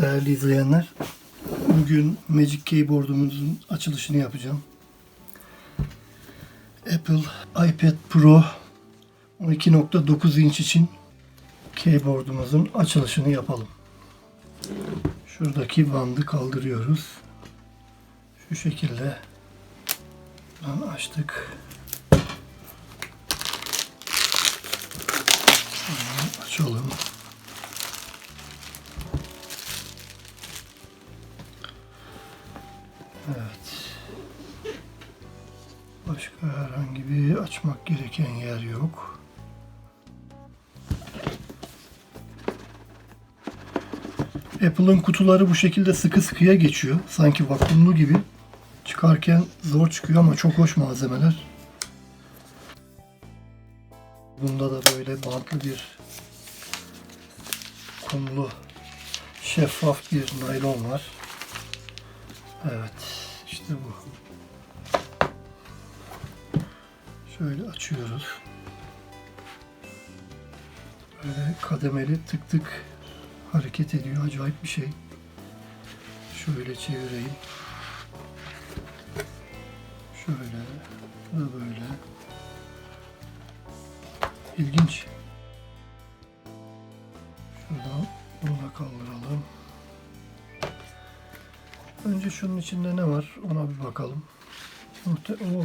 Değerli izleyenler, bugün Magic Keyboard'umuzun açılışını yapacağım. Apple iPad Pro 12.9 inç için keyboard'umuzun açılışını yapalım. Şuradaki bandı kaldırıyoruz. Şu şekilde Buradan açtık. Açalım. Herhangi bir açmak gereken yer yok. Apple'ın kutuları bu şekilde sıkı sıkıya geçiyor. Sanki vakumlu gibi. Çıkarken zor çıkıyor ama çok hoş malzemeler. Bunda da böyle bantlı bir kumlu şeffaf bir naylon var. Evet, işte bu. Şöyle açıyoruz. Böyle kademeli tık tık hareket ediyor. Acayip bir şey. Şöyle çevireyim. Şöyle. Bu da böyle. İlginç. Şuradan bunu da kaldıralım. Önce şunun içinde ne var ona bir bakalım. Muhte o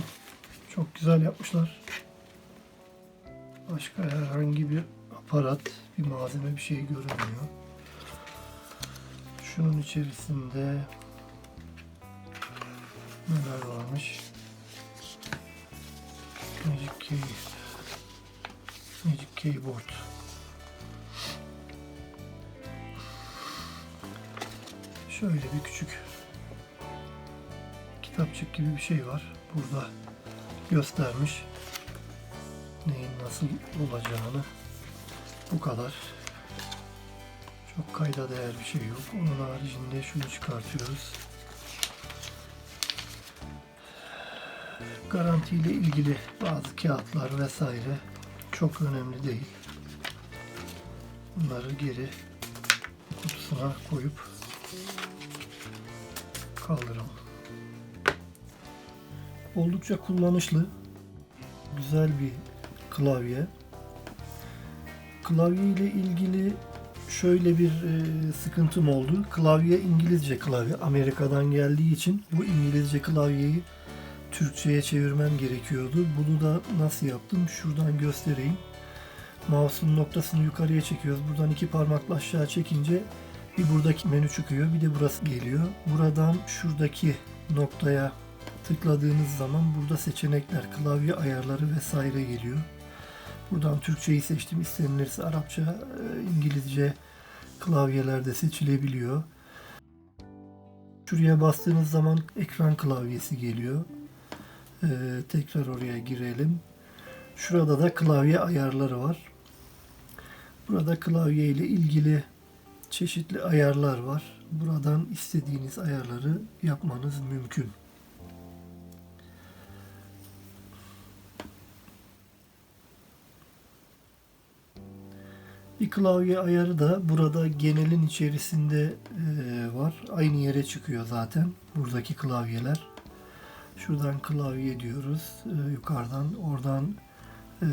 çok güzel yapmışlar. Başka herhangi bir aparat, bir malzeme bir şey görünmüyor. Şunun içerisinde neler varmış? Magic Key Magic Keyboard Şöyle bir küçük kitapçık gibi bir şey var. Burada göstermiş neyin nasıl olacağını. Bu kadar. Çok kayda değer bir şey yok. Onun haricinde şunu çıkartıyoruz. Garantiyle ilgili bazı kağıtlar vesaire çok önemli değil. Bunları geri kutusuna koyup kaldıralım. Oldukça kullanışlı, güzel bir klavye. Klavye ile ilgili şöyle bir e, sıkıntım oldu. Klavye İngilizce klavye. Amerika'dan geldiği için bu İngilizce klavyeyi Türkçe'ye çevirmem gerekiyordu. Bunu da nasıl yaptım? Şuradan göstereyim. Mouse'un noktasını yukarıya çekiyoruz. Buradan iki parmakla aşağı çekince bir buradaki menü çıkıyor. Bir de burası geliyor. Buradan şuradaki noktaya tıkladığınız zaman burada seçenekler, klavye ayarları vesaire geliyor. Buradan Türkçeyi seçtim. İstenilirse Arapça, e, İngilizce klavyelerde seçilebiliyor. Şuraya bastığınız zaman ekran klavyesi geliyor. Ee, tekrar oraya girelim. Şurada da klavye ayarları var. Burada klavye ile ilgili çeşitli ayarlar var. Buradan istediğiniz ayarları yapmanız mümkün. Bir klavye ayarı da burada genelin içerisinde e, var. Aynı yere çıkıyor zaten buradaki klavyeler. Şuradan klavye diyoruz. E, yukarıdan oradan e,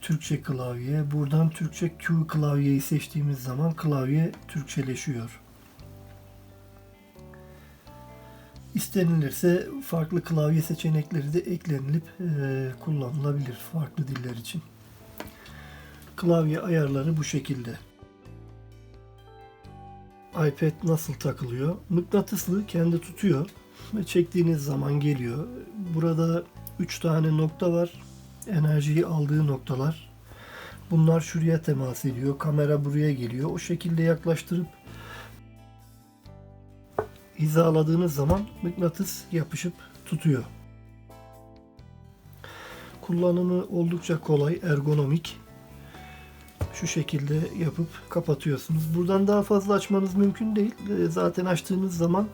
Türkçe klavye. Buradan Türkçe Q klavyeyi seçtiğimiz zaman klavye Türkçeleşiyor. İstenilirse farklı klavye seçenekleri de eklenilip e, kullanılabilir farklı diller için. Klavye ayarları bu şekilde. iPad nasıl takılıyor? Mıknatıslı kendi tutuyor ve çektiğiniz zaman geliyor. Burada 3 tane nokta var. Enerjiyi aldığı noktalar. Bunlar şuraya temas ediyor. Kamera buraya geliyor. O şekilde yaklaştırıp hizaladığınız zaman mıknatıs yapışıp tutuyor. Kullanımı oldukça kolay, ergonomik. Şu şekilde yapıp kapatıyorsunuz. Buradan daha fazla açmanız mümkün değil. Ee, Zaten açtığınız zaman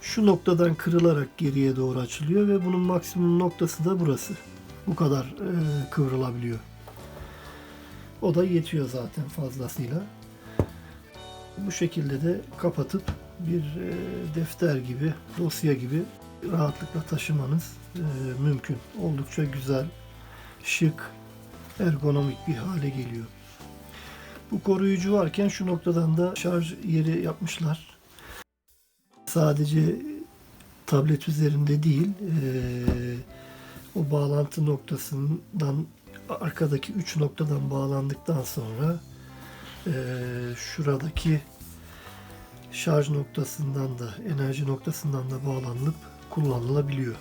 şu noktadan kırılarak geriye doğru açılıyor ve bunun maksimum noktası da burası. Bu kadar e, kıvrılabiliyor. O da yetiyor zaten fazlasıyla. Bu şekilde de kapatıp bir e, defter gibi, dosya gibi rahatlıkla taşımanız e, mümkün. Oldukça güzel, şık, ergonomik bir hale geliyor. Bu koruyucu varken şu noktadan da şarj yeri yapmışlar. Sadece tablet üzerinde değil, eee, o bağlantı noktasından arkadaki üç noktadan bağlandıktan sonra eee, şuradaki şarj noktasından da enerji noktasından da bağlanıp kullanılabiliyor.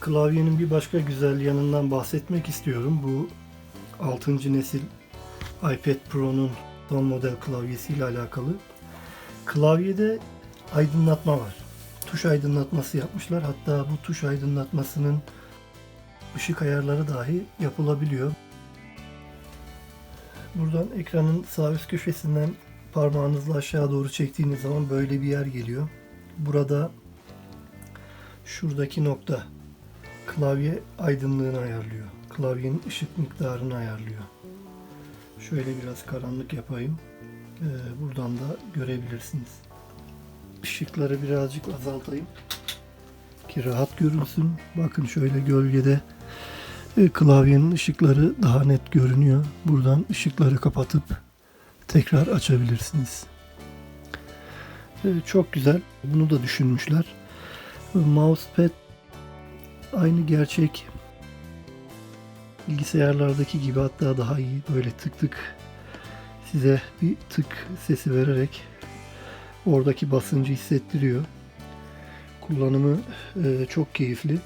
Klavyenin bir başka güzel yanından bahsetmek istiyorum. Bu 6. nesil iPad Pro'nun son model klavyesiyle alakalı. Klavyede aydınlatma var. Tuş aydınlatması yapmışlar. Hatta bu tuş aydınlatmasının ışık ayarları dahi yapılabiliyor. Buradan ekranın sağ üst köşesinden parmağınızla aşağı doğru çektiğiniz zaman böyle bir yer geliyor. Burada şuradaki nokta klavye aydınlığını ayarlıyor. Klavyenin ışık miktarını ayarlıyor. Şöyle biraz karanlık yapayım. Ee, buradan da görebilirsiniz. Işıkları birazcık azaltayım ki rahat görünsün. Bakın şöyle gölgede e, klavyenin ışıkları daha net görünüyor. Buradan ışıkları kapatıp tekrar açabilirsiniz. E, Çok güzel. Bunu da düşünmüşler. Mousepad aynı gerçek bilgisayarlardaki gibi hatta daha iyi böyle tık tık size bir tık sesi vererek oradaki basıncı hissettiriyor. Kullanımı e, çok keyifli.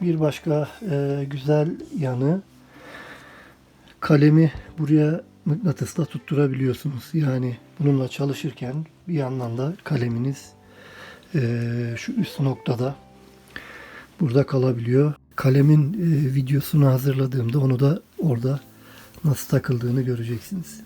Bir başka e, güzel yanı kalemi buraya mıknatısla tutturabiliyorsunuz. Yani bununla çalışırken bir yandan da kaleminiz e, şu üst noktada burada kalabiliyor. Kalemin e, videosunu hazırladığımda onu da orada nasıl takıldığını göreceksiniz.